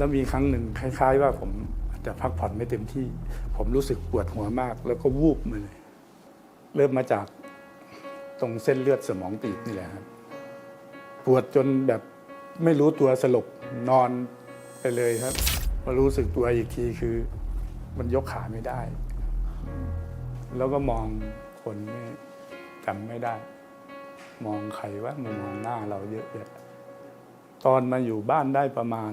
แล้วมีครั้งหนึ่งคล้าย ๆ ว่าผมอาจจะพักผ่อนไม่เต็มที่ ผมรู้สึกปวดหัวมาก แล้วก็วูบมาเลย เริ่มมาจากตรงเส้นเลือดสมองตีบนี่แหละครับ ปวดจนแบบไม่รู้ตัวสลบนอนไปเลยครับมารู้สึกตัวอีกทีคือ มันยกขาไม่ได้ แล้วก็มองคนไม่จำไม่ได้ มองใครว่ามามองหน้าเราเยอะแยะตอนมาอยู่บ้านได้ประมาณ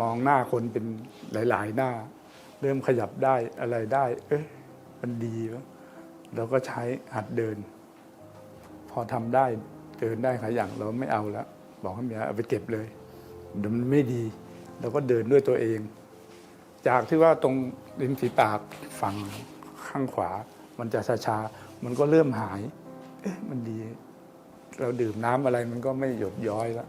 มองหน้าคนเป็นหลาย ๆ หน้า เริ่มขยับได้อะไรได้ เอ๊ะมันดีแล้วเราก็ใช้หัดเดิน พอทำได้เดินได้ขายอย่างเราไม่เอาแล้วบอกให้เมียเอาไปเก็บเลยเดี๋ยวมันไม่ดี เราก็เดินด้วยตัวเอง จากที่ว่าตรงริมฝีปากฝั่งข้างขวา มันจะชาๆมันก็เริ่มหาย เอ๊ะมันดี เราดื่มน้ำอะไรมันก็ไม่หยดย้อยแล้ว